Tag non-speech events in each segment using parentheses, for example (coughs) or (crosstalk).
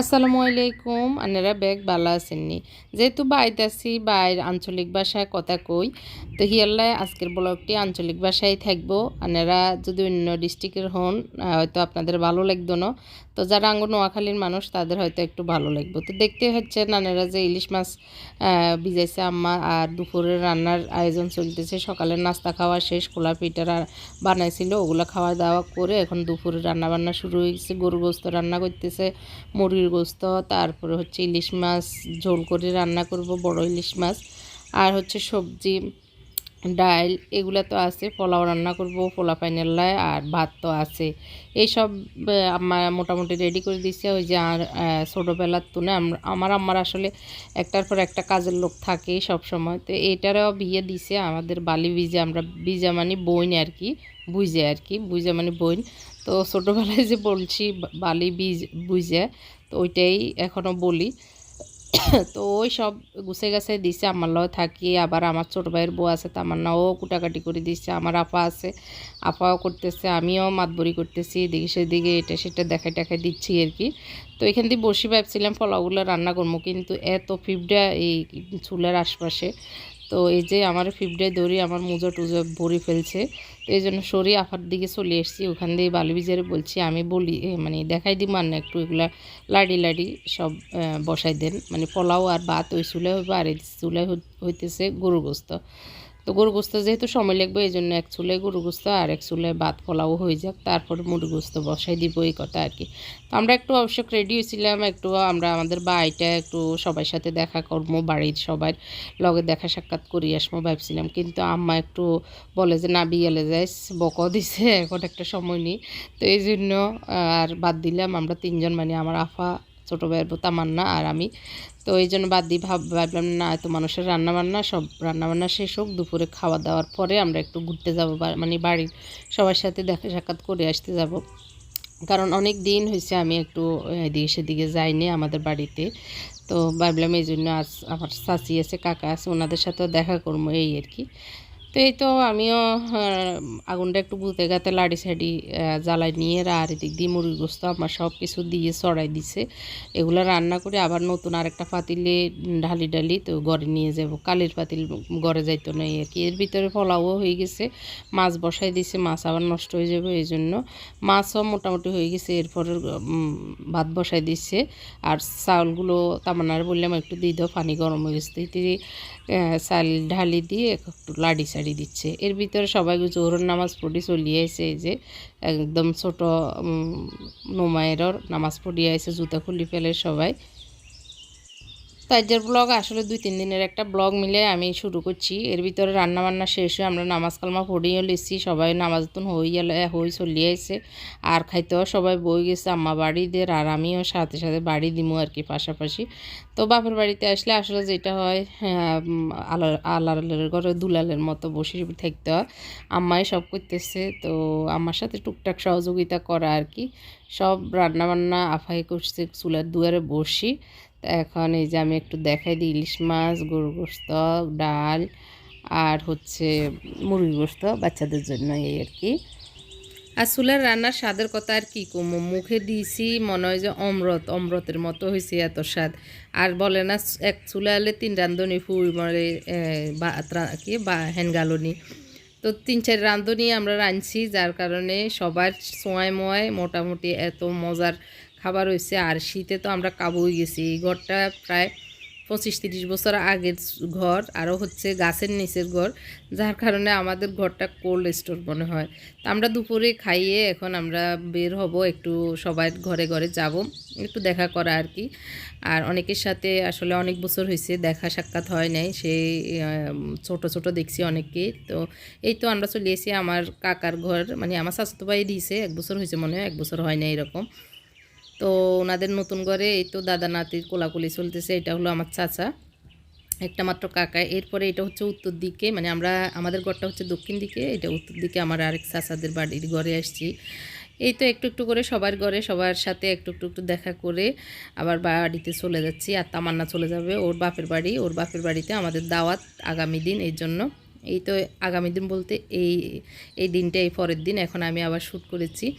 আসসালামু আলাইকুম। আনারা ব্যাগ ভালো আছেননি যেহেতু বাইতে আসি বাইর আঞ্চলিক ভাষায় কথা কই তো হিয়াল্লায় আজকের ব্লগটি আঞ্চলিক ভাষায় থাকব। আনারা যদি অন্য ডিস্ট্রিক্টের হন হয়তো আপনাদের ভালো লাগতো না। তো যারা আঙ্গ নোয়াখালীর মানুষ, তাদের হয়তো একটু ভালো লাগবে। তো দেখতে হচ্ছে নানেরা যে ইলিশ মাছ ভিজাইছে আম্মা, আর দুপুরের রান্নার আয়োজন চলতেছে। সকালের নাস্তা খাওয়া শেষ খোলা পিঠার বানাইছিল। ওগুলো খাওয়া দাওয়া করে এখন দুপুরে রান্না বান্না শুরু হয়ে গেছে গরু গোস্ত রান্না করতেছে, মুরগির গোস্ত, তারপরে হচ্ছে ইলিশ মাছ, ঝোল করে রান্না করব, বড় ইলিশ মাছ। আর হচ্ছে সবজি ডাল এগুলো তো আছে, পোলাও রান্না করব, পোলা পাইনেল্লায় আর ভাত তো আছে। এইসব আমার মোটামুটি রেডি করে দিছে। ওই যে আর ছোটোবেলার আম- আমার আমার আসলে একটার পর একটা কাজের লোক থাকে সব সময় তো এটারও বিয়ে দিছে, আমাদের বালি বিজে আমরা বিজা মানে বইন আর কি বুঝে আর কি বুঝে মানে বইন তো ছোটোবেলায় যে বলছি বালি বীজ বুঝে, তো ওইটাই এখনও বলি। (coughs) তো ওই সব গুছে গেছে দিছে, আমার লও থাকি, আবার আমার ছোট ভাইয়ের বউ আছে আমার নাও কুটাকাটি করে দিচ্ছে আমার আপা আছে, আপাও করতেছে, আমিও মাতবরি করতেছি, এদিকে সেদিকে, এটা সেটা দেখাই টেখাই দিচ্ছি আর কি। তো এখান থেকে বসে ভাবছিলাম, ফলাগুলো রান্না করব, কিন্তু এত ফিফডা এই চুলের আশপাশে তো এই যে আমার ফিফডে দড়ি আমার মুজো টুজো ভরে ফেলছে, তো এই জন্য সরি আফার দিকে চলে এসেছি। ওখান দিয়ে বালুবিজারে বলছি, আমি বলি মানে দেখাই দিব আর না, একটু এগুলা লাডি লাডি সব বসাই দেন। মানে পোলাও আর ভাত ওই চুলে হইবে, আর এই চুলে হইতেছে গরু গোস্ত। তো গরু গোস্ত যেহেতু সময় লাগবে, এই জন্য এক চুলে গরু গোস্ত আর এক চুলে ভাত, পোলাও হয়ে যাক। তারপর মুরগি গোস্ত বসাই দিব, এই কথা আর কি। তো আমরা একটু অবশ্য রেডি হয়েছিলাম, একটু আমরা আমাদের বাড়িটা একটু সবার সাথে দেখা করব, বাড়ির সবার লগে দেখা সাক্ষাৎ করি আসব ভাবছিলাম। কিন্তু আম্মা একটু বলে যে, না বিয়ালে যাইস, বক দিছে, এখন একটা সময় নেই। তো এই জন্য আর বাদ দিলাম। আমরা তিনজন মানে আমার আফা, ছোটো ভাইয়ের বউ তামান্না আর আমি। তো এই জন্য বাদ দিয়ে ভাব ভাবলাম, না, এত মানুষের রান্নাবান্না, সব রান্নাবান্না শেষ হোক, দুপুরে খাওয়া দাওয়ার পরে আমরা একটু ঘুরতে যাব মানে বাড়ির সবার সাথে দেখা সাক্ষাৎ করে আসতে যাব। কারণ অনেক দিন হয়েছে আমি একটু এদিকে সেদিকে যাইনি আমাদের বাড়িতে। তো ভাবলাম এই জন্য আজ আমার চাচি আছে, কাকা আছে, ওনাদের সাথেও দেখা করব, এই আর কি। তো এই তো আমিও আগুনটা একটু বুতে গাতে লাড়ি সাড়ি জ্বালাই নিয়ে আর এদিক দিয়ে মুরগি গোস্ত আমার সব কিছু দিয়ে চড়াই দিছে। এগুলো রান্না করে আবার নতুন আরেকটা পাতিলে ঢালি ঢালি তো ঘরে নিয়ে যাব। কালির পাতিল ঘরে যাইতো না আর কি। এর ভিতরে পোলাও হয়ে গেছে, মাছ বসাই দিছে, মাছ আবার নষ্ট হয়ে যাবে এই জন্য। মাছও মোটামুটি হয়ে গেছে, এরপর ভাত বসাই দিচ্ছে আর চাউলগুলো তামান্নার বললাম একটু দিয়ে দাও, পানি গরম হয়ে গেছে। চাল ঢালি দিয়ে একটু লাড়ি সাড়ি দিচ্ছে। এর ভিতরে সবাই জোহর নামাজ পড়ি চলিয়ে আসে এই যে, একদম ছোট নোমায়েরর নামাজ পড়িয়ে আসে জুতা খুলি ফেলে সবাই। তাইজের ব্লগ আসলে দুই, তিন দিনের একটা ব্লগ মিলে আমি শুরু করছি। এর ভিতরে রান্নাবান্না শেষ হয়ে আমরা নামাজ কালমা পড়িয়ে লিখছি সবাই নামাজ তুন হই গেলে হই চলিয়ে এসে আর খাইতেও সবাই বই গেছে, আম্মা বাড়িদের আর আমিও সাথে সাথে বাড়ি দিমু আর কি পাশাপাশি। তো বাপের বাড়িতে আসলে আসলে যেটা হয় আলার, আলালের ঘরে দুলালের মতো বসে থাকতে হয়। আম্মাই সব করতেছে, তো আমার সাথে টুকটাক সহযোগিতা করা আর কি। সব রান্নাবান্না আফাই করছে, চুলার দুয়ারে বসি। এখন এই যে আমি একটু দেখাই দিই, ইলিশ মাছ গরু গোস্ত, ডাল আর হচ্ছে মুরগি গোস্ত বাচ্চাদের জন্য এই আর কি। আর চুলার রান্নার স্বাদের কথা আর কি কম? মুখে দিয়েছি, মনে হয় যে অমৃত অমৃতের মতো হয়েছে এত স্বাদ। আর বলে না, এক চুলা হলে তিন রান্ধনি ফুল মরে বা কি, বা হ্যানগালনি তো তিন, চার রাঁধুনি আমরা রাঁধছি, যার কারণে সবার সোয়ায় মোয়ায় মোটামুটি এত মজার খাবার হয়েছে আর শীতে তো আমরা কাবুই গেছি। এই ঘরটা প্রায় পঁচিশ তিরিশ বছর আগের ঘর, আরও হচ্ছে গাছের নিচের ঘর, যার কারণে আমাদের ঘরটা কোল্ড স্টোর মনে হয়। তো আমরা দুপুরে খাইয়ে এখন আমরা বের হব, একটু সবাই ঘরে ঘরে যাব, একটু দেখা করা আর কি। আর অনেকের সাথে আসলে অনেক বছর হয়েছে দেখা সাক্ষাৎ হয় নাই সেই ছোট ছোট দেখছি অনেককে। তো এই তো আমরা চলে এসেছি আমার কাকার ঘর মানে আমার ভাই দিয়েছে এক বছর হয়েছে মনে হয়, এক বছর হয় না এরকম। তো ওনাদের নতুন ঘরে এই তো দাদা নাতির কোলাকুলি চলতেছে, এটা হলো আমার চাচা, একটা মাত্র কাকা এরপরে এটা হচ্ছে উত্তর দিকে মানে আমরা, আমাদের ঘরটা হচ্ছে দক্ষিণ দিকে, এটা উত্তর দিকে আমার আরেক চাচাদের বাড়ির ঘরে আসছি। এই তো একটু একটু করে সবার ঘরে, সবার সাথে একটু একটু একটু দেখা করে আবার বাড়িতে চলে যাচ্ছি, আর তামান্না চলে যাবে ওর বাপের বাড়ি। ওর বাপের বাড়িতে আমাদের দাওয়াত আগামী দিন, এই জন্য এই তো আগামী দিন বলতে এই এই দিনটা, এই পরের দিন এখন আমি আবার শ্যুট করেছি।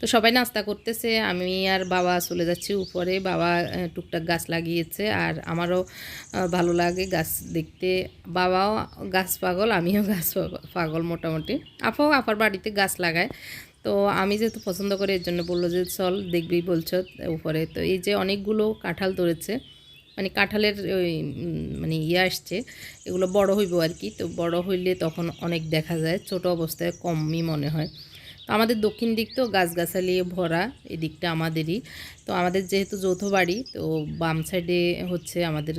তো সবাই নাস্তা করতেছে, আমি আর বাবা চলে যাচ্ছি উপরে, বাবা টুকটাক গাছ লাগিয়েছে আর আমারও ভালো লাগে গাছ দেখতে। বাবাও গাছ পাগল, আমিও গাছ পাগল- মোটামুটি। আপাও আপার বাড়িতে গাছ লাগায়। তো আমি যেহেতু পছন্দ করি, এর জন্য বলল যে, চল দেখবি বলছো উপরে। তো এই যে অনেকগুলো কাঁঠাল ধরেছে। মানে কাঁঠালের ওই মানে ইয়ে আসছে, এগুলো বড় হইব আর কি। তো বড় হইলে তখন অনেক দেখা যায়, ছোট অবস্থায় কমই মনে হয়। তো আমাদের দক্ষিণ দিক তো গাছগাছালি ভরা এই দিকটা আমাদেরই। তো আমাদের যেহেতু যৌথ বাড়ি, তো বাম সাইডে হচ্ছে আমাদের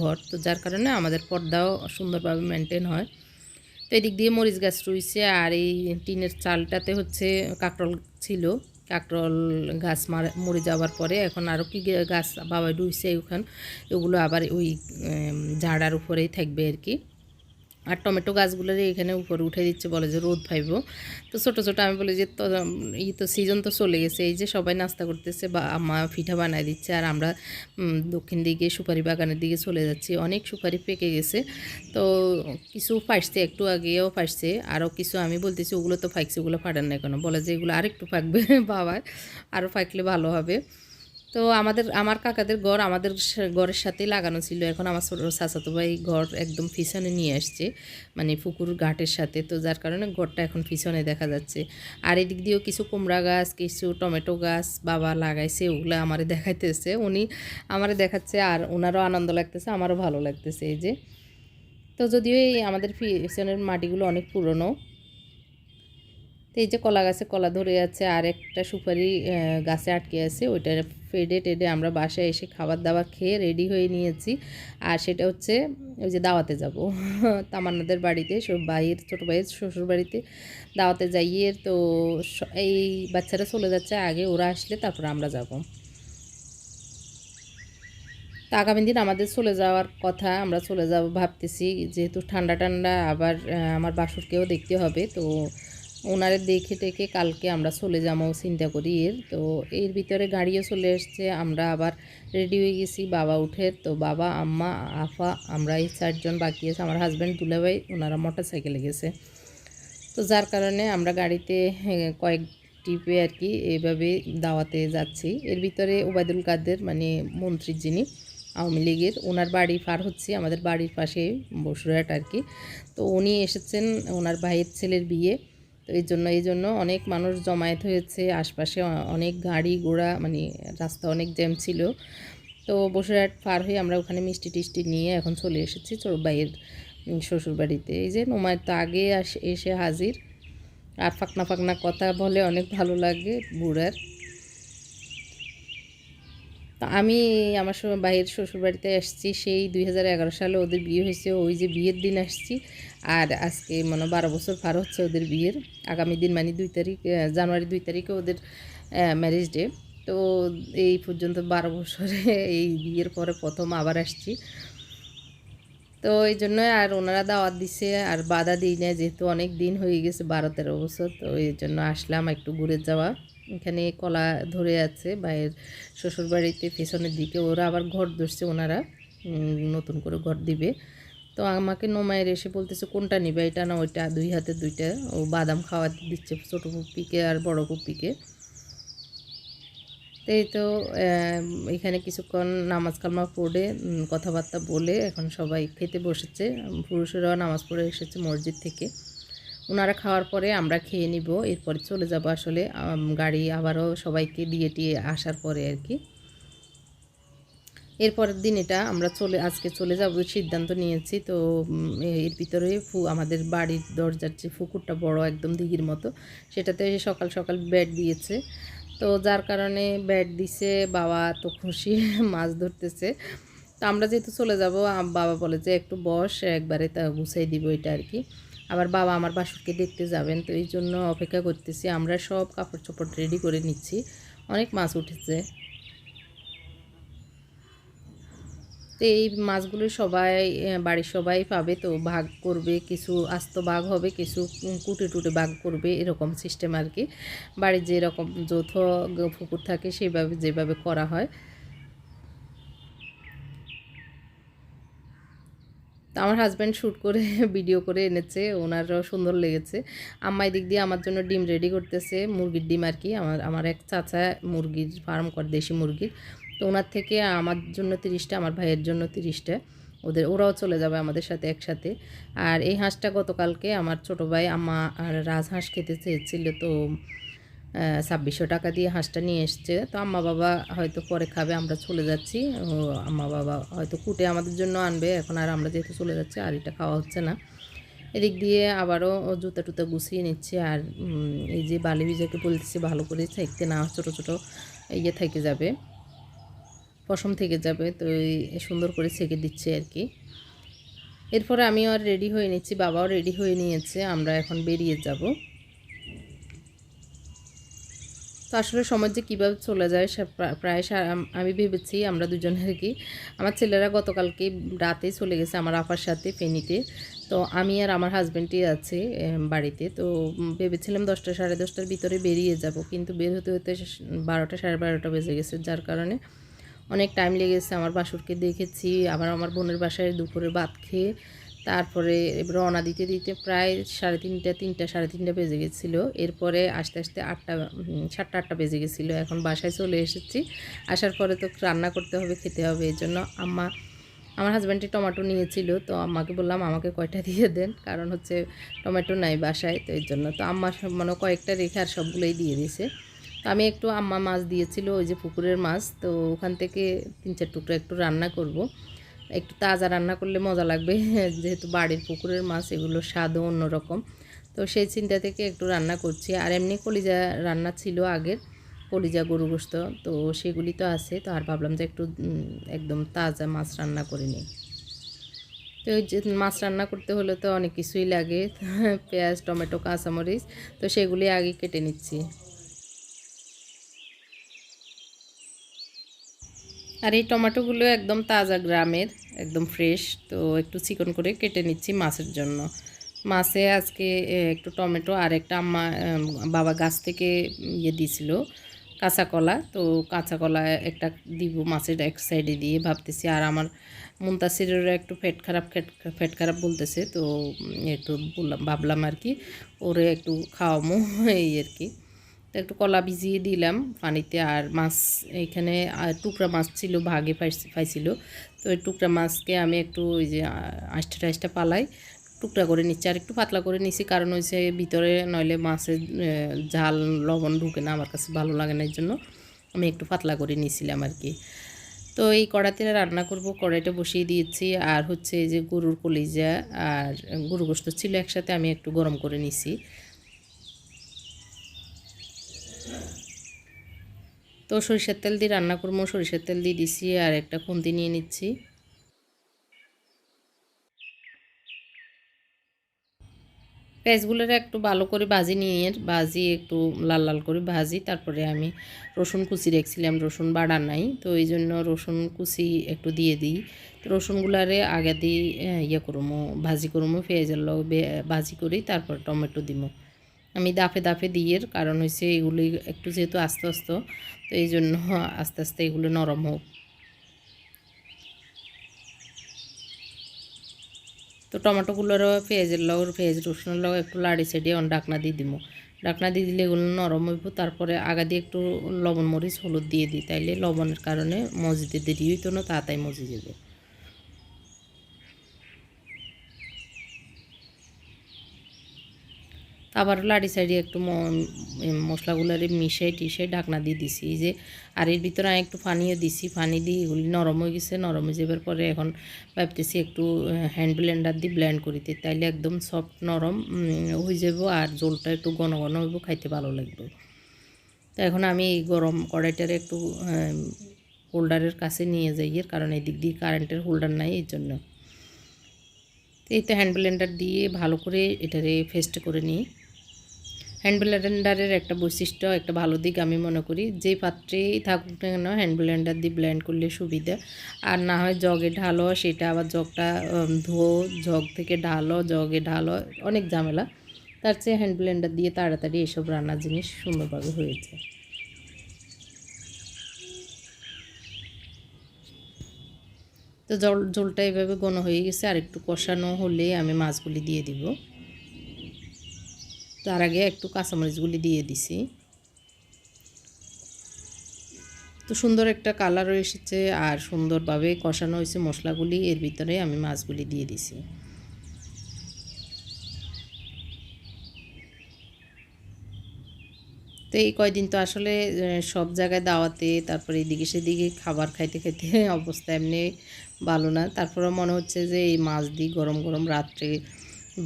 ঘর। তো যার কারণে আমাদের পর্দাও সুন্দরভাবে মেনটেন হয়। তো এদিক দিয়ে মরিচ গাছ রুইছে আর এই টিনের চালটাতে হচ্ছে কাকরল ছিল। কাকরল গাছ মারা যাওয়ার পরে এখন আরও কি গাছ বাবা ডুইছে ওখান, এগুলো আবার ওই ঝাড়ার উপরেই থাকবে আর কি। আর টমেটো গাছগুলোর এখানে উপরে উঠে দিচ্ছে বলে যে রোদ পাইব। তো ছোটো ছোটো আমি বলি যে তো ই তো সিজন তো চলে গেছে, এই যে সবাই নাস্তা করতেছে বা আম্মা পিঠা বানায় দিচ্ছে আর আমরা দক্ষিণ দিকে সুপারি বাগানের দিকে চলে যাচ্ছি। অনেক সুপারি পেকে গেছে। তো কিছু ফাইসছে একটু আগেও ফাইসছে আরও কিছু আমি বলতেছি, ওগুলো তো ফাইকছে, ওগুলো ফাটান না কেন বলে যে এগুলো আরেকটু ফাঁকবে (laughs) বাবার, আরও ফাঁকলে ভালো হবে। তো আমাদের, আমার কাকাদের ঘর আমাদের ঘরের সাথেই লাগানো ছিল। এখন আমার চাচাতো ভাই ঘর একদম পিছনে নিয়ে আসছে মানে পুকুর ঘাটের সাথে। তো যার কারণে ঘরটা এখন পিছনে দেখা যাচ্ছে। আর এদিক দিয়েও কিছু কুমড়া গাছ, কিছু টমেটো গাছ বাবা লাগাইছে, ওগুলো আমারে দেখাইতেছে। উনি আমারে দেখাচ্ছে আর ওনারও আনন্দ লাগতেছে, আমারও ভালো লাগতেছে এই যে। তো যদিও এই আমাদের পিছনের মাটিগুলো অনেক পুরনো তো এই যে কলা গাছে কলা ধরে আছে, আর একটা সুপারি গাছে আটকে আছে, ওইটা ফেডে টেডে আমরা বাসায় এসে খাবার দাবার খেয়ে রেডি হয়ে নিয়েছি। আর সেটা হচ্ছে ওই যে দাওয়াতে যাব। (laughs) তামান্নাদের বাড়িতে, সব ভাইয়ের, ছোটো ভাইয়ের শ্বশুর বাড়িতে দাওয়াতে যাইয়ে তো এই বাচ্চারা চলে যাচ্ছে, আগে ওরা আসলে তারপর আমরা যাব। তো আগামী দিন আমাদের চলে যাওয়ার কথা, আমরা চলে যাব ভাবতেছি, যেহেতু ঠান্ডা ঠান্ডা, আবার আমার বাসুরকেও দেখতে হবে, তো ওনারে দেখে টেকে কালকে আমরা চলে যাব চিন্তা করি এর। তো এর ভিতরে গাড়িও চলে এসছে, আমরা আবার রেডি হয়ে গেছি, বাবা উঠে। তো বাবা, আম্মা আফা আমরা এই চারজন বাকি আছে। আমার হাজব্যান্ড দুলাভাই, ওনারা মোটর সাইকেলে গেছে। তো যার কারণে আমরা গাড়িতে কয়েক টিপে আর কি এইভাবে দাওয়াতে যাচ্ছি। এর ভিতরে ওবায়দুল কাদের মানে মন্ত্রী যিনি, আওয়ামী লীগের, ওনার বাড়ি পার হচ্ছে, আমাদের বাড়ির পাশে বসুরহাট আর কি। তো উনি এসেছেন, ওনার ভাইয়ের ছেলের বিয়ে। এই জন্য এই জন্য অনেক মানুষ জমায়েত হয়েছে। আশপাশে অনেক গাড়ি ঘোড়া মানে রাস্তা অনেক জ্যাম ছিল। তো বসুরহাট পার হয়ে আমরা ওখানে মিষ্টি টিষ্টি নিয়ে এখন চলে এসেছি তোর ভাইয়ের শ্বশুর এই যে নোমায়ের তো আগে এসে হাজির। আর ফাকনা ফাকনা কথা বলে অনেক ভালো লাগে বুড়ার। তা আমি আমার শ্বশুর- ভাইয়ের শ্বশুর বাড়িতে আসছি, সেই দুই হাজার এগারো সালে ওদের বিয়ে হয়েছে। ওই যে বিয়ের দিন আসছি। আর আজকে মানে বারো বছর পার হচ্ছে ওদের বিয়ের। আগামী দিন মানে দুই তারিখ জানুয়ারি দুই তারিখে ওদের ম্যারেজ ডে তো এই পর্যন্ত বারো বছরে (laughs) এই বিয়ের পরে প্রথম আবার আসছি। তো এই জন্য আর ওনারা দাওয়াত দিছে, আর বাধা দিই না যেহেতু অনেক দিন হয়ে গেছে বারো তেরো বছর, তো এই জন্য আসলাম একটু ঘুরে যাওয়া। এখানে কলা ধরে আছে, ভাইয়ের শ্বশুরবাড়িতে, পেছনের দিকে। ওরা আবার ঘর ধরছে ওনারা নতুন করে ঘর দিবে। তো আমাকে নোমায়ের এসে বলতেছে, কোনটা নিবে? এটা না ওইটা। দুই হাতে দুইটা। ও বাদাম খাওয়া দিচ্ছে ছোটো পুপ্পিকে আর বড় পুপ্পিকে তো এই তো এখানে কিছুক্ষণ নামাজ কালমা পড়ে কথাবার্তা বলে এখন সবাই খেতে বসেছে। পুরুষেরাও নামাজ পড়ে এসেছে মসজিদ থেকে। ওনারা খাওয়ার পরে আমরা খেয়ে নিব, এরপরে চলে যাব আসলে। গাড়ি আবারও সবাইকে দিয়ে টিয়ে আসার পরে আর কি। এরপরের দিন এটা আমরা চলে, আজকে চলে যাব, সিদ্ধান্ত নিয়েছি। তো এর ভিতরে ফু, আমাদের বাড়ির দরজার যে পুকুরটা বড়, একদম দিঘির মতো, সেটাতে সকাল সকাল ব্যাট দিয়েছে। তো যার কারণে ব্যাট দিছে, বাবা তো খুশি, (laughs) মাছ ধরতেছে। তো আমরা যেহেতু চলে যাব বাবা বলে যে একটু বস, একবারে তা গুছাই দিব এটা আর কি। আবার বাবা আমার বাসুরকে দেখতে যাবেন, তো এই জন্য অপেক্ষা করতেছি। আমরা সব কাপড় চোপড় রেডি করে নিচ্ছি। অনেক মাছ উঠেছে। তো এই মাছগুলো সবাই বাড়ির সবাই পাবে তো ভাগ করবে, কিছু আস্ত ভাগ হবে, কিছু কুটে টুটে ভাগ করবে, এরকম সিস্টেম আর কি। বাড়ির যেরকম যৌথ পুকুর থাকে সেভাবে, যেভাবে করা হয়। আমার হাজব্যান্ড শ্যুট করে (laughs) ভিডিও করে এনেছে, ওনারও সুন্দর লেগেছে। আম্মা দিক দিয়ে আমার জন্য ডিম রেডি করতেছে, মুরগির ডিম আর কি। আমার আমার এক চাচা মুরগির ফার্ম করে, দেশি মুরগির। তো ওনার থেকে আমার জন্য তিরিশটা, আমার ভাইয়ের জন্য তিরিশটা। ওদের, ওরাও চলে যাবে আমাদের সাথে একসাথে। আর এই হাঁসটা গতকালকে আমার ছোটো ভাই, আম্মা আর রাজহাঁস খেতে চেয়েছিল, তো ছাব্বিশশো টাকা দিয়ে হাঁসটা নিয়ে এসছে। তো আম্মা বাবা হয়তো পরে খাবে, আমরা চলে যাচ্ছি। ও আম্মা বাবা হয়তো কুটে আমাদের জন্য আনবে। এখন আর আমরা যেহেতু চলে যাচ্ছি, আর এটা খাওয়া হচ্ছে না। এদিক দিয়ে আবারও জুতা টুতা গুছিয়ে নিচ্ছে আর এই যে বালি বিজাকে বলতেছি, ভালো করে থাকতে না ছোটো ছোটো ইয়ে থেকে যাবে। পশম থেকে যাবে, তো সুন্দর করে ছেঁকে দিচ্ছে আর কি। এরপরে আমিও আর রেডি হয়ে নিচ্ছি, বাবাও রেডি হয়ে নিয়েছে, আমরা এখন বেরিয়ে যাব। তো আসলে সময় যে কীভাবে চলে যায় প্রায় আমি ভেবেছি আমরা দুজন আর কি। আমার ছেলেরা গতকালকে রাতেই চলে গেছে আমার আপার সাথে, ফেনিতে। তো আমি আর আমার হাজব্যান্ডই আছে বাড়িতে। তো ভেবেছিলাম দশটা সাড়ে দশটার ভিতরে বেরিয়ে যাব, কিন্তু বের হতে হতে বারোটা সাড়ে বারোটা বেজে গেছে, যার কারণে অনেক টাইম লেগেছে আমার বাসুরকে দেখেছি, আবার আমার বোনের বাসায় দুপুরে ভাত খেয়ে তারপরে রওনা দিতে দিতে প্রায় সাড়ে তিনটা তিনটা, সাড়ে তিনটা বেজে গেছিল। এরপরে আস্তে আস্তে আটটা সাতটা, আটটা বেজে গেছিল। এখন বাসায় চলে এসেছি। আসার পরে তো রান্না করতে হবে, খেতে হবে এই জন্য আম্মা, আমার হাজব্যান্ডটি টমেটো নিয়েছিল। তো আম্মাকে বললাম, আমাকে কয়টা (laughs) দিয়ে দেন? কারণ হচ্ছে টমেটো নাই বাসায়, তো এই জন্য। তো আম্মা মানে কয়েকটা রেখে আর সবগুলোই দিয়ে দিয়েছে। আমি একটু আম্মা মাছ দিয়েছিল, ওই যে পুকুরের মাছ, তো ওখান থেকে তিন চার টুকরো একটু রান্না করব। একটু তাজা রান্না করলে মজা লাগবে, (laughs) যেহেতু বাড়ির পুকুরের মাছ, এগুলো স্বাদও অন্যরকম। তো সেই চিন্তা থেকে একটু রান্না করছি। আর এমনি কলিজা রান্না ছিল আগের, কলিজা গরু গোস্ত, তো সেগুলি তো আছে, তো আর ভাবলাম যে একটু একদম তাজা মাছ রান্না করে নিই। তো যে মাছ রান্না করতে হলে তো অনেক কিছুই লাগে, (laughs) পেঁয়াজ, টমেটো, কাঁচামরিচ, তো সেগুলি আগে কেটে নিচ্ছি। আর এই টমেটোগুলো একদম তাজা গ্রামের, একদম ফ্রেশ তো একটু চিকন করে কেটে নিচ্ছি মাছের জন্য। মাছে আজকে একটু টমেটো আর একটা আম্মা বাবা গাছ থেকে ইয়ে দিয়েছিল কাঁচা কলা। তো কাঁচা কলা একটা দিব মাছের এক সাইডে দিয়ে, ভাবতেছি আর আমার মুন্তাসিরেরও একটু ফেট খারাপ ফেট খারাপ বলতেছে, তো একটু বললাম, ভাবলাম আর কি, ওরে একটু খাওয়ামো, (laughs) এই আর কি। তো একটু কলা ভিজিয়ে দিলাম পানিতে আর মাছ এখানে টুকরা মাছ ছিল, ভাগে পাইছিল। তো ওই টুকরা মাছকে আমি একটু ওই যে আষ্টা টাইসটা পালাই, টুকরা করে নিচ্ছি। আর একটু পাতলা করে নিচ্ছি কারণ হচ্ছে ভিতরে নইলে মাছের ঝাল, লবণ ঢুকে না, আমার কাছে ভালো লাগে না জন্য আমি একটু পাতলা করে নিয়েছিলাম আর কি। তো এই কড়াতে রান্না করব, কড়াইটা বসিয়ে দিয়েছি। আর হচ্ছে এই যে গরুর কলিজা আর গরু গোস্ত ছিল একসাথে আমি একটু গরম করে নিছি। তো সরিষার তেল দিয়ে রান্না করব। সরিষার তেল দিয়ে দিছি আর একটা খুন্তি নিয়ে নিচ্ছি। পেঁয়াজগুলোর একটু ভালো করে ভাজি নিয়ে ভাজি একটু লাল লাল করে ভাজি। তারপরে আমি রসুন কুচি রেখেছিলাম, রসুন বাড়া নাই, তো এই জন্য রসুন কুচি একটু দিয়ে দিই। তো রসুনগুলারে আগে দিয়ে ইয়ে করব, ভাজি করব, পেঁয়াজের লগে ভাজি করি, তারপর টমেটো দিব। আমি দাফে দাফে দিয়ে কারণ হয়েছে এগুলি একটু যেহেতু আস্তে আস্তে, তো এই জন্য আস্তে আস্তে এগুলো নরম হোক। তো টমেটোগুলোরও পেঁয়াজের লগ পেঁয়াজ রসুনের লগ একটু লাড়ি সেডিয়ে ডাকনা দিয়ে দিব ডাকনা দিয়ে দিলে এগুলো নরম হইব, তারপরে আগা দিয়ে একটু লবণ, মরিচ, হলুদ দিয়ে দিই, তাইলে লবণের কারণে মসজিদে দেরি হইতো না, তাড়াতাড়ি মজি যাবে। আবার লাড়ি সাইডে একটু মশলাগুলারে মিশাই টিশাই ঢাকনা দিয়ে দিছি। যে আর এর ভিতরে আমি একটু পানিও দিছি, পানি দিয়ে এগুলি নরম হয়ে গেছে, নরম হয়ে যাবার পরে এখন ভাবতেছি একটু হ্যান্ড ব্লেন্ডার দিয়ে ব্লেন্ড করিতে তাইলে একদম সফট নরম হয়ে যাব আর জলটা একটু ঘন ঘন হইব, খাইতে ভালো লাগবে। তো এখন আমি এই গরম কড়াইটারে একটু হোল্ডারের কাছে নিয়ে যাই, এর কারণ এই দিক দিয়ে কারেন্টের হোল্ডার নাই, এর জন্য। এই তো হ্যান্ড ব্লেন্ডার দিয়ে ভালো করে এটারে ফেস্ট করে নিই। হ্যান্ড ব্লেন্ডারের একটা বৈশিষ্ট্য, একটা ভালো দিক আমি মনে করি। যে পাত্রেই থাকুক না কেন হ্যান্ড ব্লেন্ডার দিয়ে ব্লেন্ড করলে সুবিধা। আর না হয় জগে ঢালো, সেটা আবার জগটা ধোও জগ থেকে ঢালো, জগে ঢালো, অনেক ঝামেলা। তার চেয়ে হ্যান্ড ব্লেন্ডার দিয়ে তাড়াতাড়ি এসব রান্নার জিনিস সুন্দরভাবে হয়েছে। তো জল জলটা এভাবে ঘন হয়ে গেছে আর একটু কষানো হলে আমি মাছগুলি দিয়ে দিব। তার আগে একটু কাঁচামরিচগুলি দিয়ে দিছি। তো সুন্দর একটা কালারও এসেছে আর সুন্দরভাবে কষানো হয়েছে মশলাগুলি, এর ভিতরে আমি মাছগুলি দিয়ে দিছি। তো এই কয়দিন তো আসলে সব জায়গায় দাওয়াতে, তারপরে এদিকে সেদিকে খাবার খাইতে খাইতে (laughs) অবস্থা এমনি ভালো না। তারপরে মনে হচ্ছে যে এই মাছ দিয়ে গরম গরম রাত্রে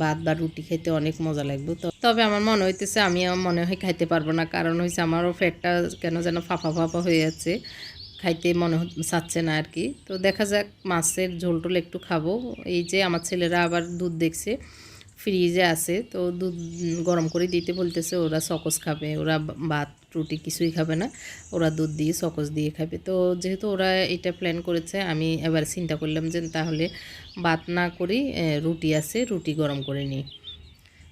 ভাত বা রুটি খেতে অনেক মজা লাগবে, তো তবে আমার মনে হইতেছে আমি মনে হয় খাইতে পারব না, কারণ হয়েছে আমারও ফ্যাটটা কেন যেন ফাঁপা ফাঁপা হয়ে যাচ্ছে, খাইতে মনে চাচ্ছে না আর কি। তো দেখা যাক মাছের ঝোল টোল একটু খাব, এই যে আমার ছেলেরা আবার দুধ দেখছে, ফ্রিজে আছে, তো দুধ গরম করে দিতে বলতেছে ওরা সকস খাবে, ওরা ভাত রুটি কিছুই খাবে না। ওরা দুধ দিয়ে, সকস দিয়ে খাবে। তো যেহেতু ওরা এটা প্ল্যান করেছে, আমি এবার চিন্তা করলাম যে তাহলে ভাত না করি রুটি আছে, রুটি গরম করে নিই।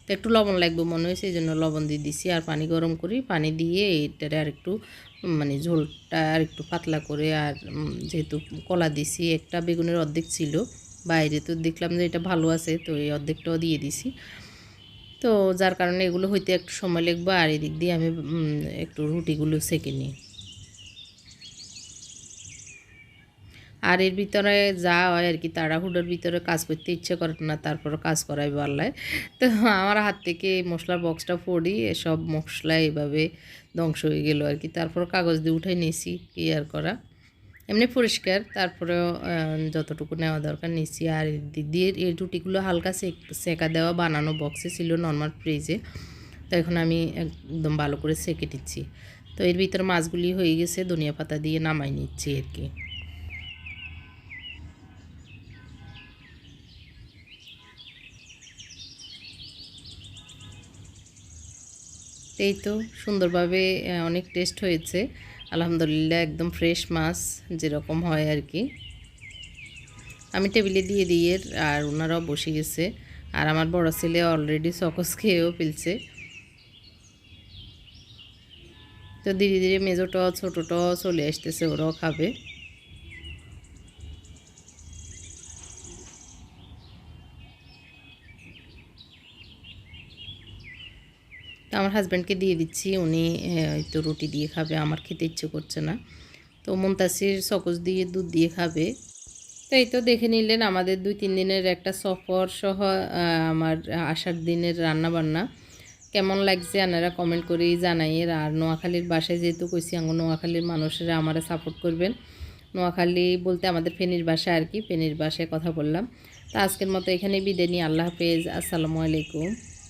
তো একটু লবণ লাগবে মনে হয়েছে এই জন্য লবণ দিয়ে দিছি। আর পানি গরম করি, পানি দিয়ে এইটারে আর একটু মানে ঝোলটা আর একটু পাতলা করে আর যেহেতু কলা দিছি, একটা বেগুনের অর্ধেক ছিল। বাইরে তো দেখলাম যে এটা ভালো আছে, তো এই অর্ধেকটাও দিয়ে দিছি। তো যার কারণে এগুলো হইতে একটু সময় লাগবে আর এদিক দিয়ে আমি একটু রুটিগুলো সেঁকে নিই। আর এর ভিতরে যা হয় আর কি, তাড়াহুড়োর ভিতরে কাজ করতে ইচ্ছে করে না তারপরে কাজ করাই পারলায় তো আমার হাত থেকে মশলার বক্সটা পড়ি, সব মশলা এভাবে ধ্বংস হয়ে গেল আর কি। তারপর কাগজ দিয়ে উঠাই নিয়েছি, কি আর করা। এমনি পরিষ্কার, তারপরেও যতটুকু নেওয়া দরকার নিচ্ছি। আর দিয়ে এই রুটিগুলো হালকা সেকা দেওয়া বানানো বক্সে ছিল নর্মাল ফ্রিজে তো এখন আমি একদম ভালো করে সেকে দিচ্ছি তো এর ভিতরে মাছগুলি হয়ে গেছে, ধনিয়া পাতা দিয়ে নামাই নিচ্ছি আর কি। এই তো সুন্দরভাবে অনেক টেস্ট হয়েছে। আলহামদুলিল্লাহ একদম ফ্রেশ মাছ যেরকম হয় আর কি। আমি টেবিলে দিয়ে দিয়ে আর ওনারাও বসে গেছে। আর আমার বড় ছেলে অলরেডি সকস খেয়েও ফেলছে। তো ধীরে ধীরে মেজোটাও, ছোটোটাও চলে আসতেছে, ওরাও খাবে। তো আমার হাজব্যান্ডকে দিয়ে দিচ্ছি, উনি তো রুটি দিয়ে খাবে, আমার খেতে ইচ্ছে করছে না। তো মুমতাসির সকস দিয়ে দুধ দিয়ে খাবে। তো এই তো দেখে নিলেন আমাদের দুই তিন দিনের একটা সফর সহ আমার আসার দিনের রান্না বান্না কেমন লাগছে আপনারা কমেন্ট করেই জানাইয়ের আর নোয়াখালীর বাসায় যেহেতু কইছি, আঙ্গ নোয়াখালীর মানুষেরা আমারা সাপোর্ট করবেন। নোয়াখালী বলতে আমাদের ফেনির বাসায় আর কি, ফেনির বাসায় কথা বললাম। তো আজকের মতো এখানে বিদায় নিই। আল্লাহ হাফেজ। আসসালামু আলাইকুম।